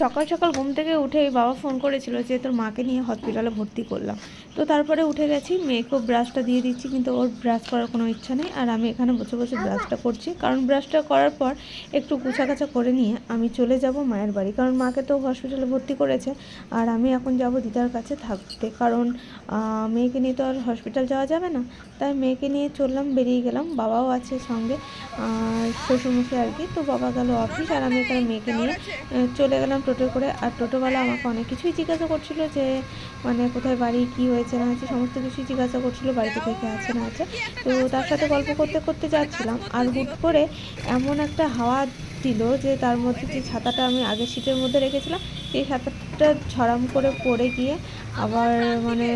সকাল সকাল ঘুম থেকে উঠে বাবা ফোন করেছিল যে তোর মাকে নিয়ে হসপিটালে ভর্তি করলাম। তো তারপরে উঠে গেছি মেয়েকেও ব্রাশটা দিয়ে দিচ্ছি, কিন্তু ওর ব্রাশ করার কোনো ইচ্ছা নেই। আর আমি এখানে বসে বসে ব্রাশটা করছি। কারণ ব্রাশটা করার পর একটু গুছাগাছা করে নিয়ে আমি চলে যাব মায়ের বাড়ি। কারণ মাকে তো হসপিটালে ভর্তি করেছে। আর আমি এখন যাব দিদার কাছে থাকতে। কারণ মেয়েকে নিয়ে তো আর হসপিটাল যাওয়া যাবে না। তাই মেয়েকে নিয়ে চললাম, বেরিয়ে গেলাম। বাবাও আছে সঙ্গে। আর শ্বশুরমশাই আর কি, তো বাবা গেল অফিস আর আমি এখানে মেয়েকে নিয়ে চলে গেলাম টোটো করে। আর টোটোওয়ালা আমাকে অনেক কিছুই জিজ্ঞাসা করছিল যে মানে কোথায় বাড়ি, কি হয়েছে, না হয়েছে, সমস্ত কিছুই জিজ্ঞাসা করছিল, বাড়িতে কে কে আছে, না আছে। তো তার সাথে গল্প করতে করতে যাচ্ছিলাম আর হুট করে এমন একটা হাওয়া দিল যে, তার মধ্যে যে ছাতাটা আমি আগের সিটের মধ্যে রেখেছিলাম, সেই ছাতাটা ছড়াম করে পড়ে গিয়ে আবার মানে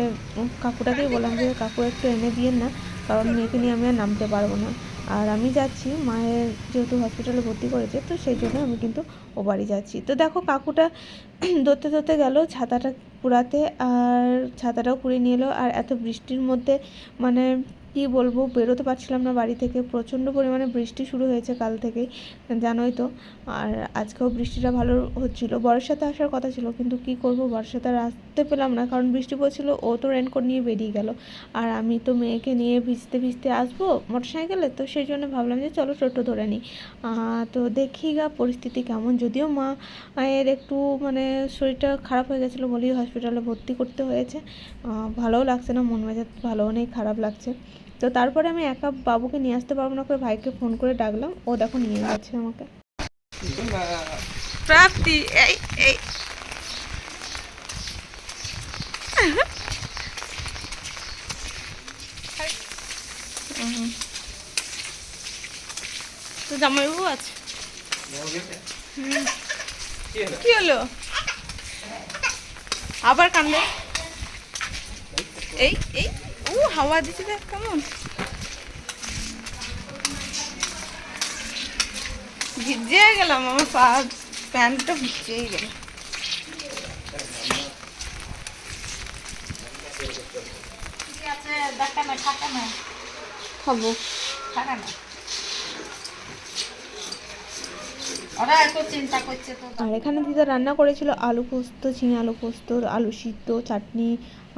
কাকুটাকেই বললাম যে, কাকু একটু এনে দিয়ে না, কারণ মেয়েকে নিয়ে আমি আর নামতে পারব না। আর আমি যাচ্ছি, মায়ের যেহেতু হসপিটালে ভর্তি করেছে, তো সেই জন্য আমি কিন্তু ও বাড়ি যাচ্ছি। তো দেখো কাকুটা ধরতে ধরতে গেল, ছাতাটা কুড়াতে আর ছাতাটাও কুড়িয়ে নিয়ে এলো। আর এত বৃষ্টির মধ্যে মানে কি বলব, বেরোতে পারছিলাম না বাড়ি থেকে। প্রচণ্ড পরিমাণে বৃষ্টি শুরু হয়েছে কাল থেকেই, জানোই তো। আর আজকেও বৃষ্টিটা ভালো হচ্ছিল। বর্ষাতে আসার কথা ছিল, কিন্তু কি করব, বর্ষাতে আর আসতে পেলাম না, কারণ বৃষ্টি পড়ছিল, ও তো রেনকোট নিয়ে বেরিয়ে গেল। আর আমি তো মেয়েকে নিয়ে ভিজতে ভিজতে আসব মোটর সাইকেলে তো সেই জন্য ভাবলাম যে চলো টোটো ধরে নিই। তো দেখি গা পরিস্থিতি কেমন। যদিও মা, এর একটু মানে শরীরটা খারাপ হয়ে গেছিল বলেই হসপিটালে ভর্তি করতে হয়েছে। ভালোও লাগছে না, মন মেজাজ ভালোও নেই, খারাপ লাগছে। তো তারপরে আমি একা বাবুকে নিয়ে আসতে পারব না করে ভাইকে ফোন করে ডাকলাম। ও দেখো নিয়ে যাচ্ছে আমাকে। প্রাপ্তি, এই এই। তো জামাইবাবু আছে? কি হলো? আবার কান্দে? এই এই। ও হাওয়া দিচ্ছে দেখ কেমন। ভিজে গেলাম আমার পা প্যান্টটা ভিজেই গেল। খাব। আর এখানে দিদা রান্না করেছিল আলু পোস্ত ঝিঙে আলু পোস্ত আলু সিদ্ধ চাটনি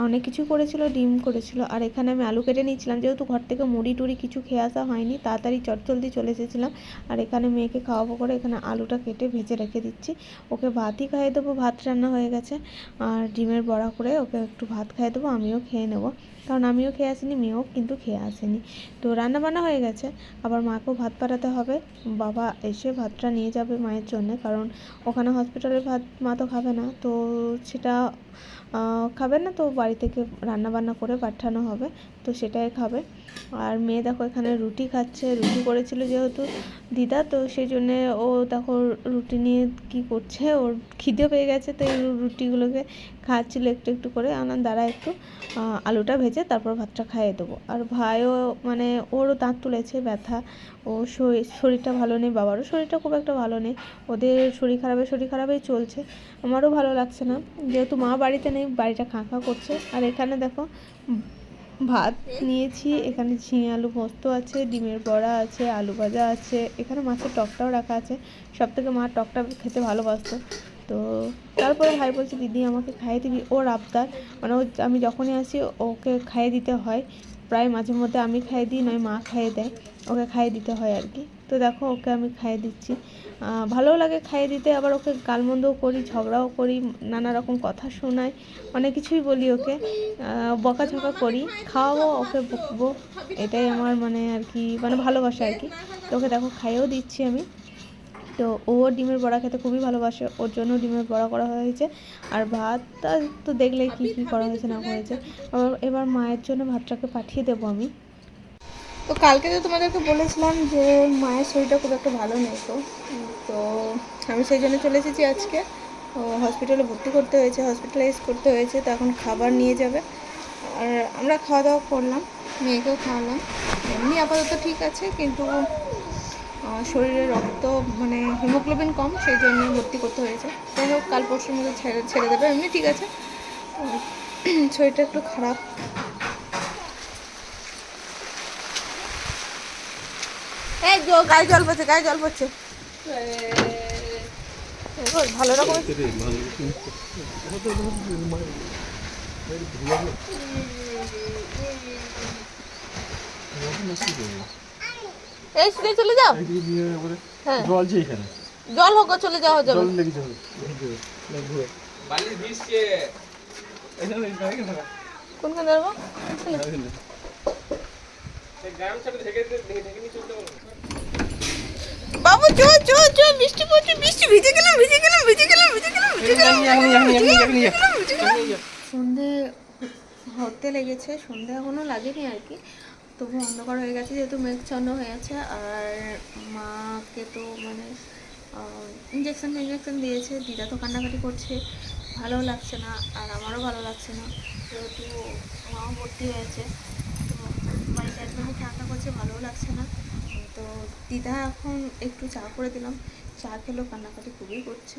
অনেক কিছু করেছিল, ডিম করেছিল। আর এখানে আমি আলু কেটে নিয়েছিলাম, যেহেতু ঘর থেকে মুড়ি টুড়ি কিছু খেয়ে আসা হয়নি, তাড়াতাড়ি চটজলদি চলে এসেছিলাম। আর এখানে মেয়েকে খাওয়াবো করে এখানে আলুটা কেটে ভেজে রেখে দিচ্ছি। ওকে ভাতই খাইয়ে দেবো, ভাত রান্না হয়ে গেছে। আর ডিমের বড়া করে ওকে একটু ভাত খাইয়ে দেবো, আমিও খেয়ে নেব। কারণ আমিও খেয়ে আসিনি, মেয়েও কিন্তু খেয়ে আসেনি। তো রান্না বান্না হয়ে গেছে। আবার মাকেও ভাত পাঠাতে হবে। বাবা এসে ভাতটা নিয়ে যাবে মায়ের জন্য, কারণ ওখানে হসপিটালের ভাত মা তো খাবে না। তো সেটা খাবে না তো বাড়ি থেকে রান্না বান্না করে পাঠানো হবে। তো সেটাই খাবে। আর মেয়ে দেখো এখানে রুটি খাচ্ছে, রুটি করেছিল যেহেতু দিদা, তো সেই জন্যে ও দেখো রুটি নিয়ে কি করছে, ওর খিদে পেয়ে গেছে, তো এই রুটিগুলোকে খাচ্ছিল একটু একটু করে। আনার দ্বারা একটু আলুটা ভেজে তারপর ভাতটা খাইয়ে দেবো। আর ভাইও মানে ওরও দাঁত তুলেছে, ব্যথা, ও শরীর, শরীরটা ভালো নেই, বাবারও শরীরটা খুব একটা ভালো নেই, ওদের শরীর খারাপে, শরীর খারাপেই চলছে, আমারও ভালো লাগছে না। যেহেতু মা বাড়িতে নেই, বাড়িটা খাঁ খাঁ করছে। আর এখানে দেখো ভাত নিয়েছি, এখানে ঝিঙে আলু পোস্ত আছে, ডিমের বড়া আছে, আলু ভাজা আছে, এখানে মাছের টকটাও রাখা আছে। সব থেকে মা টকটা খেতে ভালোবাসতো। তো তারপরে ভাই বলছে, দিদি, আমাকে খাইয়ে দিবি। ওর আবদার মানে ও আমি যখনই আসি, ওকে খাইয়ে দিতে হয়। প্রায় মাঝে মধ্যে আমি খাইয়ে দিই, নয় মা খাইয়ে দেয়। ওকে খাইয়ে দিতে হয় আর কি। তো দেখো, ওকে আমি খাইয়ে দিচ্ছি। ভালোও লাগে খাইয়ে দিতে, আবার ওকে গালমন্দও করি, ঝগড়াও করি, নানা রকম কথা শোনাই, অনেক কিছুই বলি ওকে। বকাঝকা করি, খাওয়াবো, ওকে বকবো, এটাই আমার মানে আর কি মানে ভালোবাসা আর কি। তো ওকে দেখো, খাইয়েও দিচ্ছি আমি। তো ও ডিমের বড়া খেতে খুবই ভালোবাসে, ওর জন্য ডিমের বড়া করা হয়েছে। আর ভাতটা তো দেখলে কি কি করা হয়েছে, না হয়েছে। এবার মায়ের জন্য ভাতটাকে পাঠিয়ে দেবো আমি। তো কালকে তো তোমাদেরকে বলেছিলাম যে মায়ের শরীরটা খুব একটা ভালো নেই তো। তো আমি সেই জন্য চলে এসেছি আজকে। হসপিটালে ভর্তি করতে হয়েছে হসপিটালাইজ করতে হয়েছে, তো এখন খাবার নিয়ে যাবে। আর আমরা খাওয়া দাওয়া করলাম, মেয়েকেও খাওয়ালাম। এমনি আপাতত ঠিক আছে, কিন্তু শরীরে রক্ত মানে হিমোগ্লোবিন কম, সেই জন্য ভর্তি করতে হয়েছে। যাই হোক, কাল পরশুর মধ্যে ছেড়ে ছেড়ে দেবে, এমনি ঠিক আছে। শরীরটা একটু খারাপ। এই জল গায়ে জল পড়ছে, গায়ে জল পড়ছে। ভালো এই শুনে চলে যাও? হ্যাঁ। জল যে এখানে জল হোক চলে যাওয়া যাবে। কোনখানে যাব? এখানে গামছাটা ঢেকে ঢেকে নিয়ে চলতে পারব বৃষ্টি পড়ছে বৃষ্টি ভিজে গেলাম ভিজে গেলাম ভিজে গেলাম ভিজে গেলাম ভিজে গেলাম সন্ধে হতে লেগেছে সন্ধে এখনও লাগেনি আর কি। তবু অন্ধকার হয়ে গেছে যেহেতু মেঘছন্ন হয়ে আছে আর মাকে তো মানে ইঞ্জেকশন ইঞ্জেকশন দিয়েছে দিদা তো কান্নাকাটি করছে ভালো লাগছে না আর আমারও ভালো লাগছে না যেহেতু মাও ভর্তি হয়েছে তো বাড়িতে একদমই ঠান্ডা করছে ভালোও লাগছে না তো দিদা এখন একটু চা করে দিলাম চা খেলো, কান্নাকাটি খুবই করছে।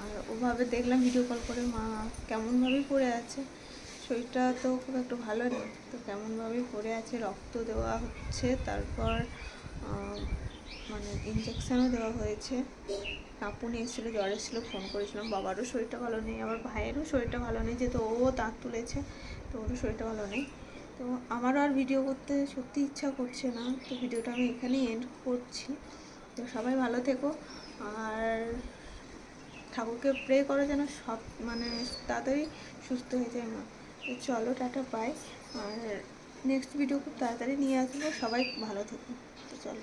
আর ওভাবে দেখলাম ভিডিও কল করে, মা কেমনভাবেই পড়ে আছে। শরীরটা তো খুব একটু ভালো নেই, তো কেমনভাবেই পড়ে আছে, রক্ত দেওয়া হচ্ছে, তারপর মানে ইঞ্জেকশানও দেওয়া হয়েছে। কাপুনি এসেছিল, জ্বর এসেছিল ফোন করেছিলাম, বাবারও শরীরটা ভালো নেই, আবার ভাইয়েরও শরীরটা ভালো নেই, যেহেতু ও দাঁত তুলেছে, তো ওরও শরীরটা ভালো নেই। তো আমারও আর ভিডিও করতে সত্যি ইচ্ছা করছে না, তো ভিডিওটা আমি এখানেই এন্ড করছি। তো সবাই ভালো থেকো। আর ঠাকুরকে প্রে করো যেন সব মানে তাড়াতাড়ি সুস্থ হয়ে যায় মা। তো চলো, টাটা পাই আর নেক্সট ভিডিও খুব তাড়াতাড়ি নিয়ে আসব। সবাই ভালো থেকো। তো চলো।